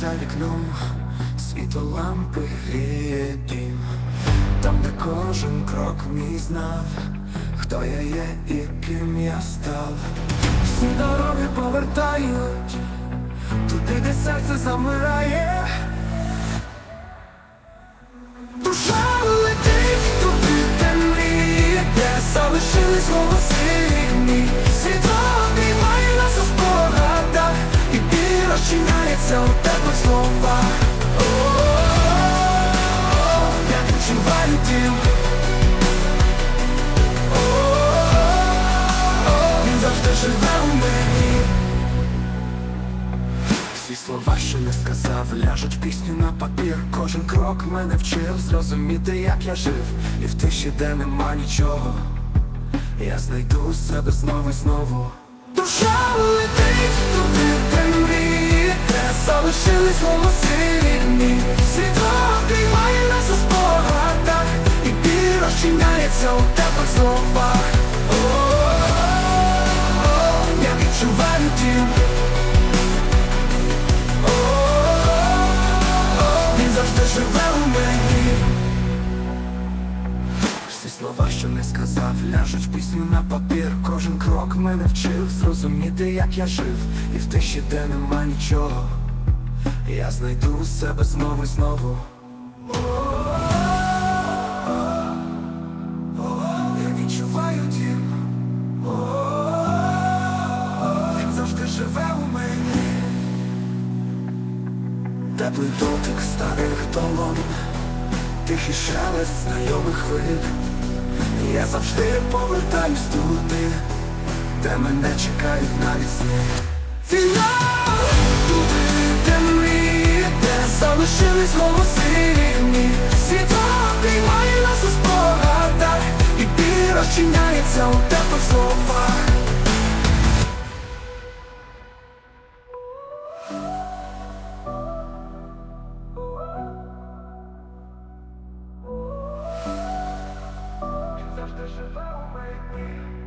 за вікном світло лампи гріє дім Там, де кожен крок мій знав, хто я є і ким я став. Всі дороги повертають, туди, де серце замирає. Душа летить туди, де мрії, де залишились волоси біль у теплих словах. О-о-о, Я відчуваю дім. О-о-о, Він завжди живе у мені. Всі слова, що не сказав, ляжуть пісню на папір. Кожен крок мене вчив зрозуміти, як я жив, і в тиші, де нема нічого, я знайду себе знову і знову. Душа летить туди, де мрії, розчиняється у теплих словах. О-о-о, Я відчуваю дім. Він завжди живе у мені Всі слова, що не сказав, ляжуть в пісню на папір Кожен крок мене вчив зрозуміти, як я жив І в тиші, де нема нічого Я знайду себе знову і знову Теплий дотик старих долон, тихий шелест знайомих хвиль. Я завжди повертаюсь туди, де мене чекають навіть сни. Фінал! Туди, де мрії, де залишились голоси рівні. Світло обіймає нас у спогадах, і біль розчиняється у теплих словах. Він завжди живе у мені.